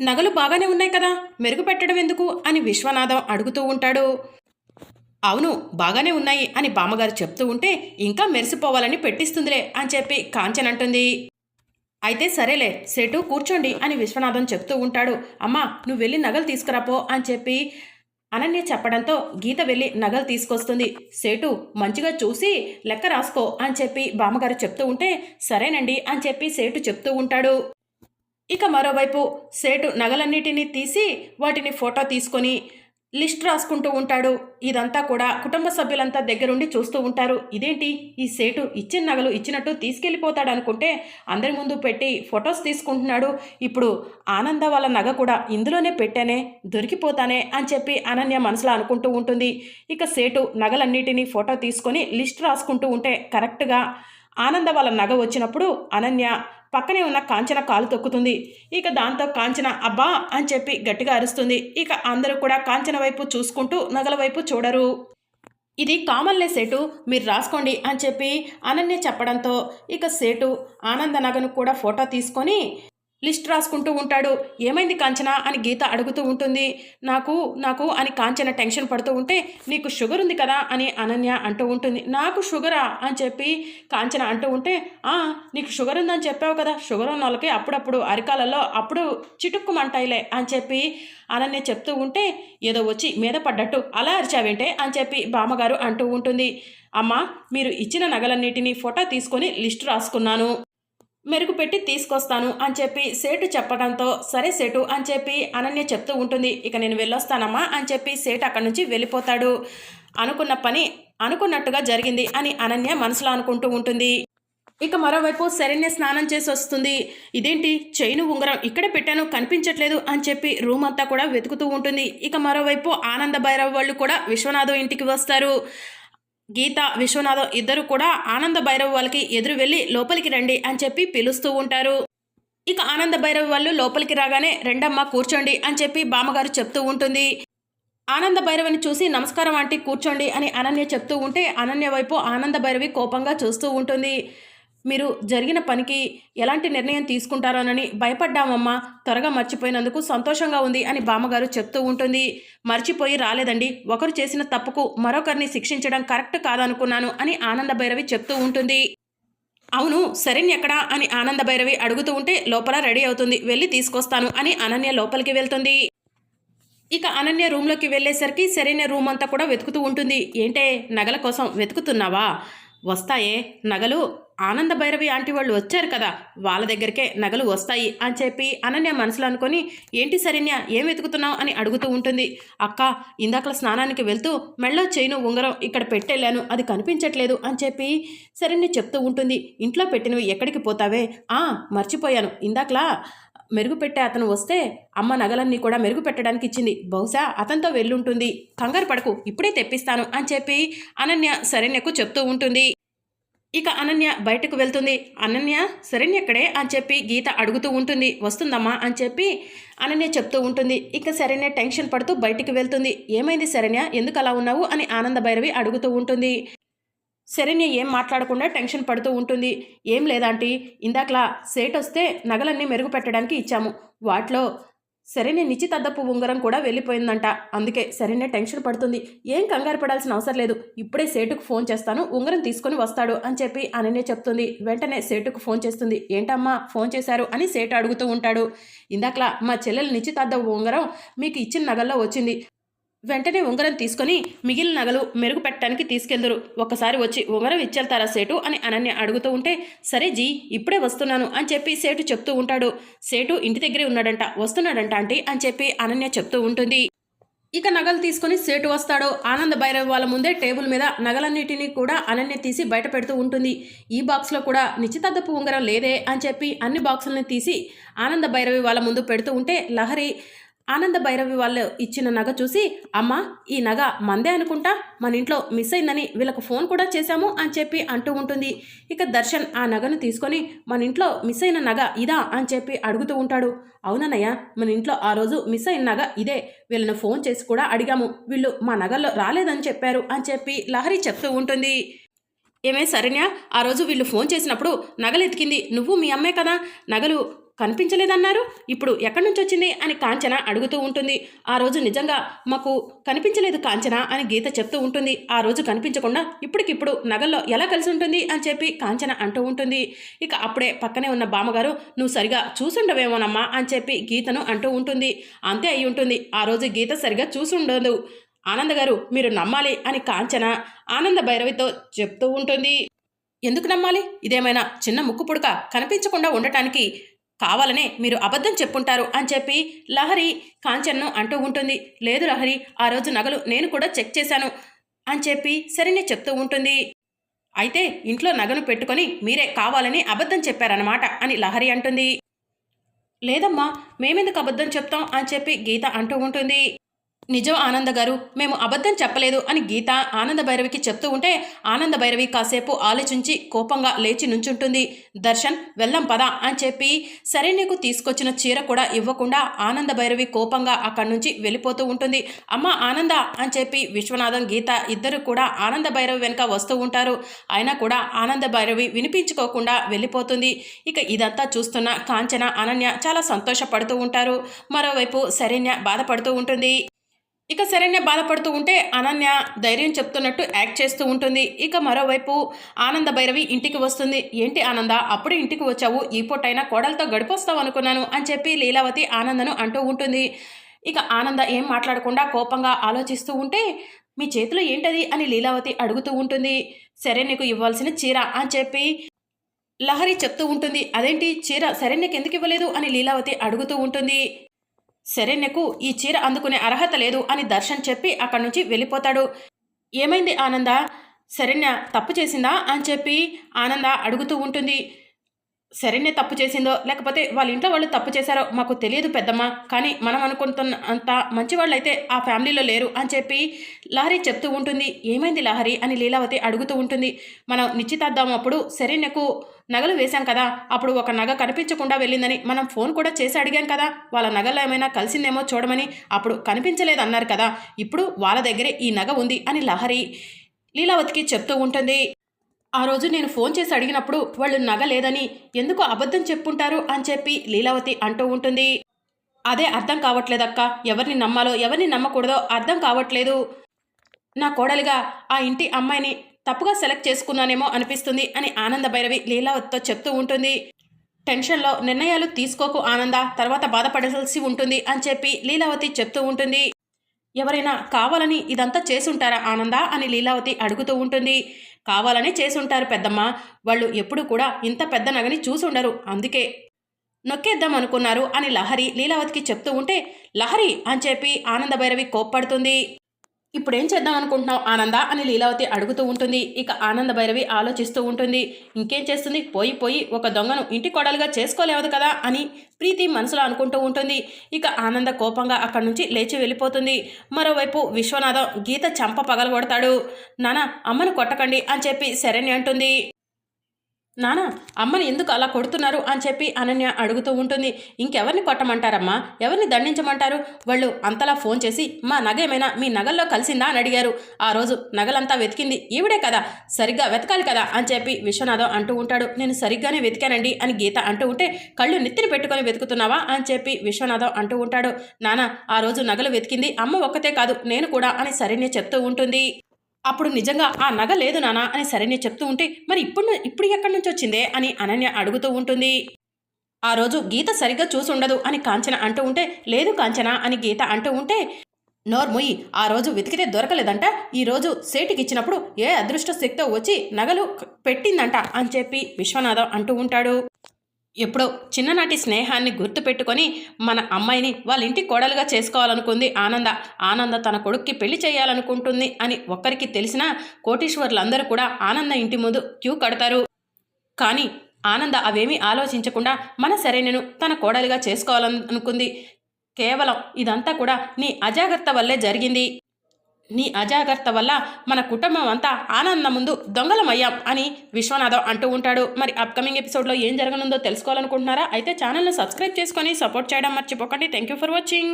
నగలు బాగానే ఉన్నాయి కదా మెరుగు పెట్టడం ఎందుకు? అని విశ్వనాథం అడుగుతూ ఉంటాడు. అవును బాగానే ఉన్నాయి అని బామ్మగారు చెప్తూ ఉంటే ఇంకా మెరిసిపోవాలని పెట్టిస్తుందిలే అని చెప్పి కాంచన్ అంటుంది. అయితే సరేలే సెటు కూర్చోండి అని విశ్వనాథం చెప్తూ ఉంటాడు. అమ్మా నువ్వు వెళ్ళి నగలు తీసుకురాపో అని చెప్పి అనన్య చెప్పడంతో గీత వెళ్ళి నగలు తీసుకొస్తుంది. సేటు మంచిగా చూసి లెక్క రాసుకో అని చెప్పి బామ్మగారు చెప్తూ ఉంటే సరేనండి అని చెప్పి సేటు చెప్తూ ఉంటాడు. ఇక మరోవైపు సేటు నగలన్నిటినీ తీసి వాటిని ఫోటో తీసుకొని లిస్ట్ రాసుకుంటూ ఉంటాడు. ఇదంతా కూడా కుటుంబ సభ్యులంతా దగ్గరుండి చూస్తూ ఉంటారు. ఇదేంటి? ఈ సేటు ఇచ్చిన నగలు ఇచ్చినట్టు తీసుకెళ్ళిపోతాడు అనుకుంటే అందరి ముందు పెట్టి ఫొటోస్ తీసుకుంటున్నాడు. ఇప్పుడు ఆనంద వాళ్ళ నగ కూడా ఇందులోనే పెట్టానే దొరికిపోతానే అని చెప్పి అనన్య మనసులో అనుకుంటూ ఉంటుంది. ఇక సేటు నగలన్నిటినీ ఫోటో తీసుకొని లిస్ట్ రాసుకుంటూ ఉంటే కరెక్ట్గా ఆనంద వాళ్ళ నగ వచ్చినప్పుడు అనన్య పక్కనే ఉన్న కాంచన కాలు తొక్కుతుంది. ఇక దాంతో కాంచన అబ్బా! అని చెప్పి గట్టిగా అరుస్తుంది. ఇక అందరూ కూడా కాంచన వైపు చూసుకుంటూ నగల వైపు చూడరు. ఇది కామన్లే సేటు మీరు రాసుకోండి అని చెప్పి అనన్య చెప్పడంతో ఇక సేటు ఆనంద నగను కూడా ఫోటో తీసుకొని లిస్ట్ రాసుకుంటూ ఉంటాడు. ఏమైంది కాంచన? అని గీత అడుగుతూ ఉంటుంది. నాకు నాకు అని కాంచన టెన్షన్ పడుతూ ఉంటే నీకు షుగర్ ఉంది కదా? అని అనన్య అంటూ ఉంటుంది. నాకు షుగరా? అని చెప్పి కాంచన అంటూ ఉంటే నీకు షుగర్ ఉందని చెప్పావు కదా? షుగర్ ఉన్న వాళ్ళకి అప్పుడప్పుడు అరికాలలో అప్పుడు చిటుక్కుమంటాయిలే అని చెప్పి అనన్య చెప్తూ ఉంటే ఏదో వచ్చి మీద పడ్డట్టు. అలా అరిచావేంటే? అని చెప్పి బామ్మగారు అంటూ ఉంటుంది. అమ్మా మీరు ఇచ్చిన నగలన్నిటినీ ఫోటో తీసుకొని లిస్ట్ రాసుకున్నాను. మెరుగు పెట్టి తీసుకొస్తాను అని చెప్పి సేటు చెప్పడంతో సరే సేటు అని చెప్పి అనన్య చెప్తూ ఉంటుంది ఇక నేను వెళ్ళొస్తానమ్మా అని చెప్పి సేటు అక్కడి నుంచి వెళ్ళిపోతాడు. అనుకున్న పని అనుకున్నట్టుగా జరిగింది అని అనన్య మనసులో అనుకుంటూ ఉంటుంది. ఇక మరోవైపు శరణ్య స్నానం చేసి వస్తుంది. ఇదేంటి? చైను ఉంగరం ఇక్కడ పెట్టాను కనిపించట్లేదు అని చెప్పి రూమ్ అంతా కూడా వెతుకుతూ ఉంటుంది. ఇక మరోవైపు ఆనంద భైరవ్ వాళ్ళు కూడా విశ్వనాథం ఇంటికి వస్తారు. గీత విశ్వనాథం ఇద్దరు కూడా ఆనంద భైరవ్ వాళ్ళకి ఎదురు వెళ్ళి లోపలికి రండి అని చెప్పి పిలుస్తూ ఉంటారు. ఇక ఆనంద భైరవ్ వాళ్ళు లోపలికి రాగానే రెండమ్మ కూర్చోండి అని చెప్పి బామ్మగారు చెప్తూ ఉంటుంది. ఆనంద భైరవిని చూసి నమస్కారం ఆంటీ కూర్చోండి అని అనన్య చెప్తూ ఉంటే అనన్య వైపు ఆనంద భైరవి కోపంగా చూస్తూ ఉంటుంది. మీరు జరిగిన పనికి ఎలాంటి నిర్ణయం తీసుకుంటారోనని భయపడ్డామమ్మా. త్వరగా మర్చిపోయినందుకు సంతోషంగా ఉంది అని బామ్మగారు చెప్తూ ఉంటుంది. మర్చిపోయి రాలేదండి. ఒకరు చేసిన తప్పుకు మరొకరిని శిక్షించడం కరెక్ట్ కాదనుకున్నాను అని ఆనంద భైరవి చెప్తూ ఉంటుంది. అవును సరేని ఎక్కడా అని ఆనంద భైరవి అడుగుతూ ఉంటే లోపల రెడీ అవుతుంది. వెళ్ళి తీసుకొస్తాను అని అనన్య లోపలికి వెళ్తుంది. ఇక అనన్య రూమ్లోకి వెళ్ళేసరికి సరైన రూమ్ అంతా కూడా వెతుకుతూ ఉంటుంది. ఏంటే నగల కోసం వెతుకుతున్నావా? వస్తాయే నగలు? ఆనంద భైరవి ఆంటీ వాళ్ళు వచ్చారు కదా వాళ్ళ దగ్గరికే నగలు వస్తాయి అని చెప్పి అనన్య మనసులో అనుకొని ఏంటి సరిన్య ఏం వెతుకుతున్నావు? అని అడుగుతూ ఉంటుంది. అక్క ఇందాకల స్నానానికి వెళ్తూ మెళ్ళో చేయిను ఉంగరం ఇక్కడ పెట్టెళ్ళాను అది కనిపించట్లేదు అని చెప్పి సరిన్య చెప్తూ ఉంటుంది. ఇంట్లో పెట్టినవి ఎక్కడికి పోతావే? ఆ మర్చిపోయాను. ఇందాకలా మెరుగు పెట్టే అతను వస్తే అమ్మ నగలన్నీ కూడా మెరుగు పెట్టడానికి ఇచ్చింది. బహుశా అతనితో వెళ్ళుంటుంది. కంగారు పడకు ఇప్పుడే తెప్పిస్తాను అని చెప్పి అనన్య శరణ్యకు చెప్తూ ఉంటుంది. ఇక అనన్య బయటకు వెళ్తుంది. అనన్య శరణ్య ఎక్కడే అని చెప్పి గీత అడుగుతూ ఉంటుంది. వస్తుందమ్మా అని చెప్పి అనన్య చెప్తూ ఉంటుంది. ఇక శరణ్య టెన్షన్ పడుతూ బయటికి వెళ్తుంది. ఏమైంది శరణ్య? ఎందుకు అలా ఉన్నావు? అని ఆనంద భైరవి అడుగుతూ ఉంటుంది. శరణ్య ఏం మాట్లాడకుండా టెన్షన్ పడుతూ ఉంటుంది. ఏం లేదంటే ఇందాకలా సేట్ వస్తే నగలన్నీ మెరుగుపెట్టడానికి ఇచ్చాము. వాటిలో శరణ్య నిశ్చితద్దపు ఉంగరం కూడా వెళ్ళిపోయిందంట. అందుకే శరణ్య టెన్షన్ పడుతుంది. ఏం కంగారు పడాల్సిన అవసరం లేదు. ఇప్పుడే సేటుకు ఫోన్ చేస్తాను. ఉంగరం తీసుకొని వస్తాడు అని చెప్పి అనన్య చెప్తుంది. వెంటనే సేటుకు ఫోన్ చేస్తుంది. ఏంటమ్మా ఫోన్ చేశారు? అని సేటు అడుగుతూ ఉంటాడు. ఇందాకలా మా చెల్లెలు నిశ్చితార్థపు ఉంగరం మీకు ఇచ్చిన నగల్లో వచ్చింది. వెంటనే ఉంగరం తీసుకొని మిగిలిన నగలు మెరుగు పెట్టడానికి తీసుకెళ్దురు. ఒకసారి వచ్చి ఉంగరం ఇచ్చేళ్తారా సేటు? అని అనన్య అడుగుతూ ఉంటే సరే జీ ఇప్పుడే వస్తున్నాను అని చెప్పి సేటు చెప్తూ ఉంటాడు. సేటు ఇంటి దగ్గరే ఉన్నాడంట. వస్తున్నాడంట ఆంటీ అని చెప్పి అనన్య చెప్తూ ఉంటుంది. ఇక నగలు తీసుకొని సేటు వస్తాడు ఆనంద భైరవ్ వాళ్ళ ముందే టేబుల్ మీద నగలన్నిటినీ కూడా అనన్య తీసి బయట పెడుతూ ఉంటుంది. ఈ బాక్స్లో కూడా నిశ్చితార్థపు ఉంగరం లేదే అని చెప్పి అన్ని బాక్సులను తీసి ఆనంద భైరవి వాళ్ళ ముందు పెడుతూ ఉంటే లహరి ఆనంద భైరవి వాళ్ళు ఇచ్చిన నగ చూసి అమ్మ ఈ నగ మందే అనుకుంటా? మన ఇంట్లో మిస్ అయిందని వీళ్ళకు ఫోన్ కూడా చేశాము అని చెప్పి అంటూ ఉంటుంది. ఇక దర్శన్ ఆ నగను తీసుకొని మన ఇంట్లో మిస్ అయిన నగ ఇదా? అని చెప్పి అడుగుతూ ఉంటాడు. అవునన్నయ్య మన ఇంట్లో ఆ రోజు మిస్ అయిన నగ ఇదే. వీళ్ళని ఫోన్ చేసి కూడా అడిగాము. వీళ్ళు మా నగల్లో రాలేదని చెప్పారు అని చెప్పి లహరి చెప్తూ ఉంటుంది. ఏమే సరేనా ఆ రోజు వీళ్ళు ఫోన్ చేసినప్పుడు నగలు ఎతికింది నువ్వు మీ అమ్మే కదా? నగలు కనిపించలేదన్నారు. ఇప్పుడు ఎక్కడి నుంచి వచ్చింది అని కాంచన అడుగుతూ ఉంటుంది. ఆ రోజు నిజంగా మాకు కనిపించలేదు కాంచన అని గీత చెప్తూ ఉంటుంది. ఆ రోజు కనిపించకుండా ఇప్పటికిప్పుడు నగల్లో ఎలా కలిసి ఉంటుంది అని చెప్పి కాంచన అంటూ ఉంటుంది. ఇక అప్పుడే పక్కనే ఉన్న బామ్మగారు నువ్వు సరిగా చూసుండవేమోనమ్మా అని చెప్పి గీతను అంటూ ఉంటుంది. అంతే అయి ఉంటుంది. ఆ రోజు గీత సరిగా చూసుండదు. ఆనంద గారు మీరు నమ్మాలి అని కాంచన ఆనంద భైరవితో చెప్తూ ఉంటుంది. ఎందుకు నమ్మాలి? ఇదేమైనా చిన్న ముక్కు పుడక కనిపించకుండా ఉండటానికి కావాలనే మీరు అబద్ధం చెప్పుంటారు అని చెప్పి లహరి కాంచన్ను అంటూ ఉంటుంది. లేదు లహరి ఆ రోజు నగలు నేను కూడా చెక్ చేశాను అని చెప్పి సరినే చెప్తూ ఉంటుంది. అయితే ఇంట్లో నగను పెట్టుకొని మీరే కావాలని అబద్ధం చెప్పారన్నమాట అని లహరి అంటుంది. లేదమ్మా మేమెందుకు అబద్ధం చెప్తాం అని చెప్పి గీత అంటూ ఉంటుంది. నిజం ఆనంద గారు మేము అబద్ధం చెప్పలేదు అని గీత ఆనంద భైరవికి చెప్తూ ఉంటే ఆనంద భైరవి కాసేపు ఆలోచించి కోపంగా లేచి నుంచుంటుంది. దర్శన్ వెళ్ళం పద అని చెప్పి సరే నీకు తీసుకొచ్చిన చీర కూడా ఇవ్వకుండా ఆనంద భైరవి కోపంగా అక్కడి నుంచి వెళ్ళిపోతూ ఉంటుంది. అమ్మ ఆనంద అని చెప్పి విశ్వనాథం గీత ఇద్దరు కూడా ఆనంద భైరవి వెనుక వస్తూ ఉంటారు. అయినా కూడా ఆనంద భైరవి వినిపించుకోకుండా వెళ్ళిపోతుంది. ఇక ఇదంతా చూస్తున్న కాంచన అనన్య చాలా సంతోషపడుతూ ఉంటారు. మరోవైపు శరణ్య బాధపడుతూ ఉంటుంది. ఇక శరణ్య బాధపడుతూ ఉంటే అనన్య ధైర్యం చెప్తున్నట్టు యాక్ట్ చేస్తూ ఉంటుంది. ఇక మరోవైపు ఆనంద భైరవి ఇంటికి వస్తుంది. ఏంటి ఆనంద? అప్పుడే ఇంటికి వచ్చావు. ఈ పూటైనా కోడలతో గడిపొస్తావు అనుకున్నాను అని చెప్పి లీలావతి ఆనందను అంటూ ఉంటుంది. ఇక ఆనంద ఏం మాట్లాడకుండా కోపంగా ఆలోచిస్తూ ఉంటే మీ చేతిలో ఏంటది? అని లీలావతి అడుగుతూ ఉంటుంది. సరే నీకు ఇవ్వాల్సిన చీర అని చెప్పి లహరి చెప్తూ ఉంటుంది. అదేంటి? చీర సరే నీకు ఎందుకు ఇవ్వలేదు? అని లీలావతి అడుగుతూ ఉంటుంది. శరణ్యకు ఈ చీర అందుకునే అర్హత లేదు అని దర్శన్ చెప్పి అక్కడి నుంచి వెళ్ళిపోతాడు. ఏమైంది ఆనంద? శరణ్య తప్పు చేసిందా? అని చెప్పి ఆనంద అడుగుతూ ఉంటుంది. శరణ్య తప్పు చేసిందో లేకపోతే వాళ్ళ ఇంట్లో వాళ్ళు తప్పు చేశారో మాకు తెలియదు పెద్దమ్మ. కానీ మనం అనుకుంటున్న అంత మంచి వాళ్ళైతే ఆ ఫ్యామిలీలో లేరు అని చెప్పి లహరి చెప్తూ ఉంటుంది. ఏమైంది లహరి? అని లీలావతి అడుగుతూ ఉంటుంది. మనం నిశ్చితార్థం అప్పుడు శరణ్యకు నగలు వేశాం కదా అప్పుడు ఒక నగ కనిపించకుండా వెళ్ళిందని మనం ఫోన్ కూడా చేసి అడిగాం కదా వాళ్ళ నగల్లో ఏమైనా కలిసిందేమో చూడమని అప్పుడు కనిపించలేదు అన్నారు కదా ఇప్పుడు వాళ్ళ దగ్గరే ఈ నగ ఉంది అని లహరి లీలావతికి చెప్తూ ఉంటుంది. ఆ రోజు నేను ఫోన్ చేసి అడిగినప్పుడు వాళ్ళు నగ లేదని ఎందుకు అబద్ధం చెప్పుంటారు అని చెప్పి లీలావతి అంటూ ఉంటుంది. అదే అర్థం కావట్లేదక్క ఎవరిని నమ్మాలో ఎవరిని నమ్మకూడదో అర్థం కావట్లేదు. నా కోడలిగా ఆ ఇంటి అమ్మాయిని తప్పుగా సెలెక్ట్ చేసుకున్నానేమో అనిపిస్తుంది అని ఆనంద భైరవి లీలావతితో చెప్తూ ఉంటుంది. టెన్షన్లో నిర్ణయాలు తీసుకోకు ఆనంద తర్వాత బాధపడాల్సి ఉంటుంది అని చెప్పి లీలావతి చెప్తూ ఉంటుంది. ఎవరైనా కావాలని ఇదంతా చేసుంటారా ఆనంద అని లీలావతి అడుగుతూ ఉంటుంది. కావాలని చేసుంటారు పెద్దమ్మ వాళ్ళు ఎప్పుడు కూడా ఇంత పెద్ద నగని చూసుండరు అందుకే. నొక్కేద్దాం అనుకున్నారు అని లహరి లీలావతికి చెప్తూ ఉంటే లహరి అని చెప్పి ఆనంద భైరవి కోప్పడుతుంది. ఇప్పుడేం చేద్దాం అనుకుంటున్నావు ఆనంద అని లీలావతి అడుగుతూ ఉంటుంది. ఇక ఆనంద భైరవి ఆలోచిస్తూ ఉంటుంది. ఇంకేం చేస్తుంది? పోయి పోయి ఒక దొంగను ఇంటి కొడలుగా చేసుకోలేవదు కదా అని ప్రీతి మనసులో అనుకుంటూ ఉంటుంది. ఇక ఆనంద కోపంగా అక్కడి నుంచి లేచి వెళ్ళిపోతుంది. మరోవైపు విశ్వనాథం గీత చంప పగలగొడతాడు. నానా అమ్మను కొట్టకండి అని చెప్పి శరణి అంటుంది. నానా అమ్మని ఎందుకు అలా కొడుతున్నారు అని చెప్పి అనన్య అడుగుతూ ఉంటుంది. ఇంకెవరిని కొట్టమంటారమ్మా? ఎవరిని దండించమంటారు? వాళ్ళు అంతలా ఫోన్ చేసి మా నగ ఏమైనా మీ నగల్లో కలిసిందా? అని అడిగారు. ఆ రోజు నగలంతా వెతికింది. ఈవిడే కదా సరిగ్గా వెతకాలి కదా? అని చెప్పి విశ్వనాథం అంటూ ఉంటాడు. నేను సరిగ్గానే వెతికానండి అని గీత అంటూ ఉంటే కళ్ళు నెత్తిని పెట్టుకొని వెతుకుతున్నావా? అని చెప్పి విశ్వనాథం అంటూ ఉంటాడు. నానా ఆ రోజు నగలు వెతికింది అమ్మ ఒక్కతే కాదు నేను కూడా అని సరైన చెప్తూ ఉంటుంది. అప్పుడు నిజంగా ఆ నగ లేదు నానా అని శరణ్య చెప్తూ ఉంటే మరి ఇప్పుడు ఇప్పుడు ఎక్కడి నుంచి వచ్చిందే? అని అనన్య అడుగుతూ ఉంటుంది. ఆ రోజు గీత సరిగ్గా చూసుండదు అని కాంచన అంటూ ఉంటే లేదు కాంచన అని గీత అంటూ ఉంటే నోర్ముయి ఆ రోజు వెతికితే దొరకలేదంట. ఈ రోజు సేటికి ఇచ్చినప్పుడు ఏ అదృష్ట శక్తితో వచ్చి నగలు పెట్టిందంట అని చెప్పి విశ్వనాథం అంటూ ఉంటాడు. ఎప్పుడో చిన్ననాటి స్నేహాన్ని గుర్తుపెట్టుకొని మన అమ్మాయిని వాళ్ళ ఇంటి కోడలుగా చేసుకోవాలనుకుంది ఆనంద. ఆనంద తన కొడుక్కి పెళ్ళి చేయాలనుకుంటుంది అని ఒక్కరికి తెలిసినా కోటీశ్వర్లందరూ కూడా ఆనంద ఇంటి ముందు క్యూ కడతారు. కానీ ఆనంద అవేమీ ఆలోచించకుండా మన సరైనను తన కోడలుగా చేసుకోవాలనుకుంది. కేవలం ఇదంతా కూడా నీ అజాగ్రత్త వల్లే జరిగింది. నీ అజాగ్రత్త వల్ల మన కుటుంబం అంతా ఆనందం ముందు దొంగలమయ్యాం అని విశ్వనాథం అంటూ ఉంటాడు. మరి అప్కమింగ్ ఎపిసోడ్లో ఏం జరగనుందో తెలుసుకోవాలనుకుంటున్నారా? అయితే ఛానల్ను సబ్స్క్రైబ్ చేసుకొని సపోర్ట్ చేయడం మర్చిపోకండి. Thank you for watching